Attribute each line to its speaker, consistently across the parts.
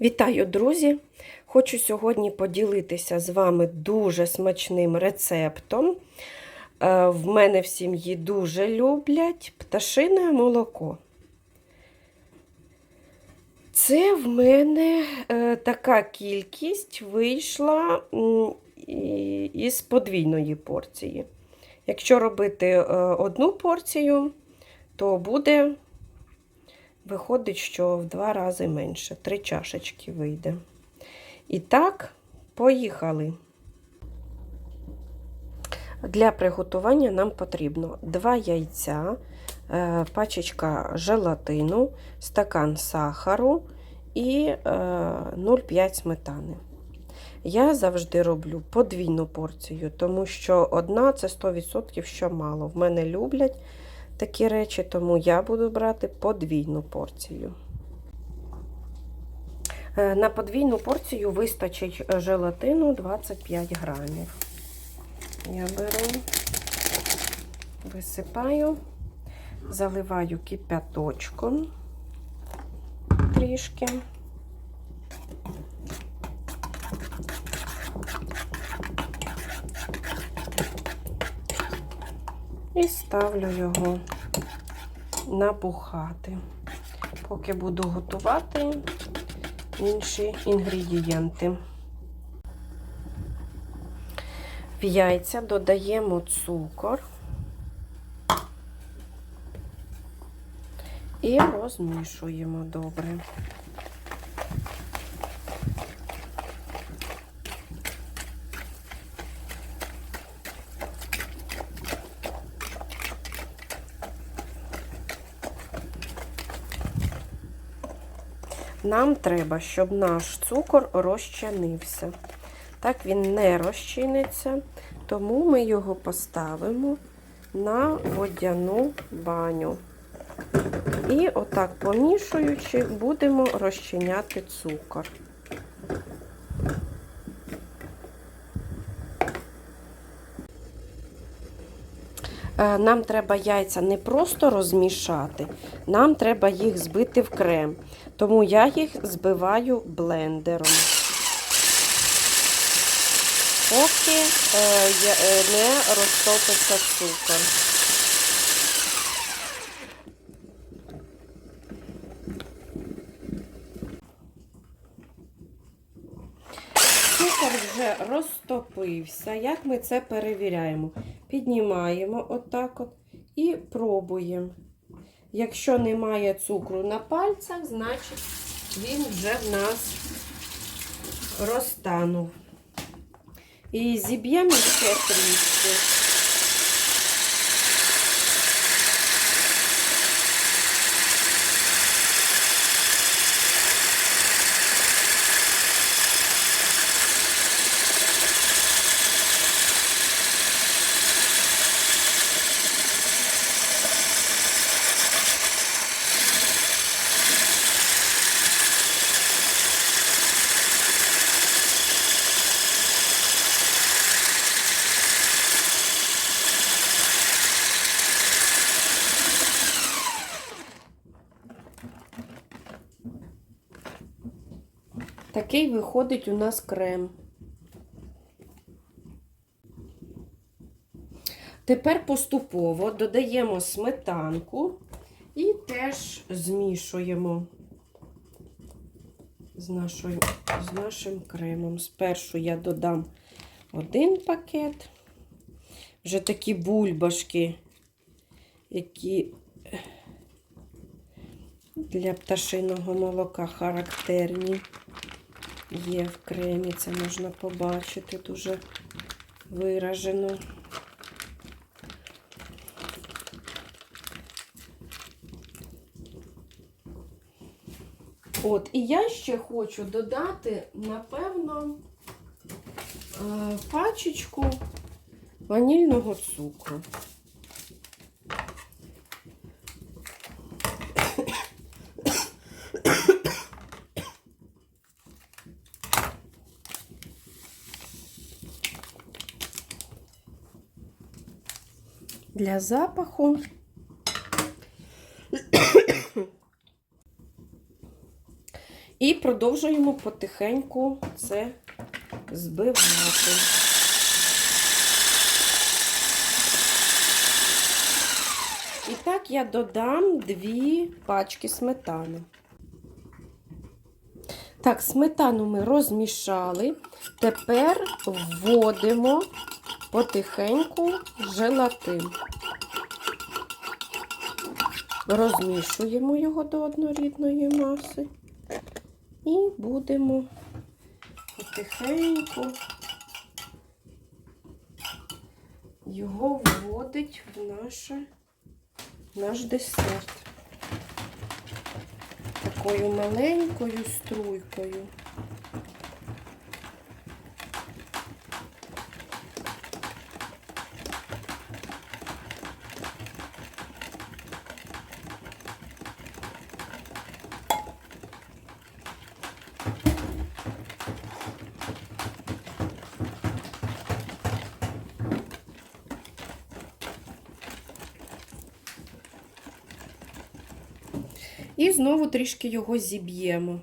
Speaker 1: Вітаю, друзі! Хочу сьогодні поділитися з вами дуже смачним рецептом. Е, В мене в сім'ї дуже люблять пташине молоко. Це в мене е, така кількість вийшла із подвійної порції. Якщо робити е, одну порцію, то буде Виходить, що в два рази менше. Три чашечки вийде. І так, поїхали. Для приготування нам потрібно 2 яйця, е, пачечка желатину, стакан сахару і е, 0,5 сметани. Я завжди роблю подвійну порцію, тому що одна це 100% що мало. В мене люблять такі речі, тому я буду брати подвійну порцію. Е, На подвійну порцію вистачить желатину 25 грамів. Я беру, висипаю, заливаю кипяточком трішки. І ставлю його набухати, поки буду готувати інші інгредієнти. В яйця додаємо цукор і розмішуємо добре. Нам треба, щоб наш цукор розчинився. Так він не розчиниться, тому ми його поставимо на водяну баню. І отак помішуючи, будемо розчиняти цукор. Нам треба яйця не просто розмішати, нам треба їх збити в крем. Тому я їх збиваю блендером. Поки е, е, не розтопиться цукор. Цукор вже розтопився. Як ми це перевіряємо? Піднімаємо отак от і пробуємо. Якщо немає цукру на пальцях, значить він вже в нас розтанув. І зіб'ємо ще трішки. Такий виходить у нас крем. Тепер поступово додаємо сметанку і теж змішуємо з, нашою, з нашим кремом. Спершу я додам один пакет, вже такі бульбашки, які для пташиного молока характерні є в кремі. Це можна побачити дуже виражено. От, і я ще хочу додати, напевно, е, пачечку ванільного цукру. Для запаху І продовжуємо потихеньку це збивати. І так я додам дві пачки сметани. Так, сметану ми розмішали. Тепер вводимо потихеньку желатин. Розмішуємо його до однорідної маси і будемо потихеньку його вводити в наше, наш десерт. Такою маленькою струйкою. І знову трішки його зіб'ємо.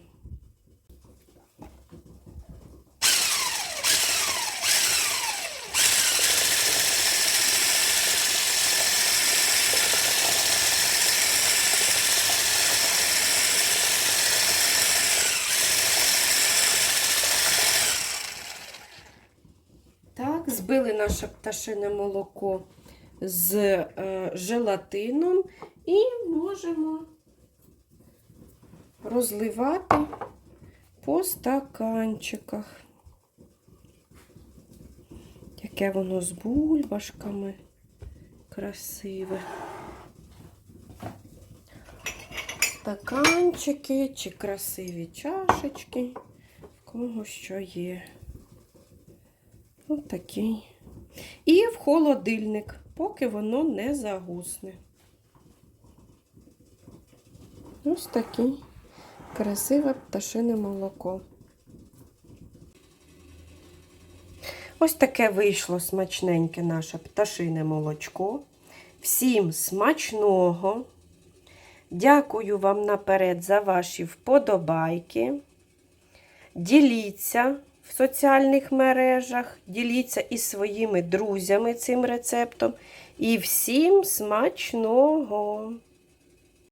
Speaker 1: Так, збили наше пташине молоко з е, желатином і можемо розливати по стаканчиках. Яке воно з бульбашками красиве. Стаканчики чи красиві чашечки, в кого що є. Ось такий. І в холодильник, поки воно не загусне. Ось такий красиве пташине молоко. Ось таке вийшло смачненьке наше пташине молочко. Всім смачного! Дякую вам наперед за ваші вподобайки. Діліться в соціальних мережах, діліться із своїми друзями цим рецептом. І всім смачного!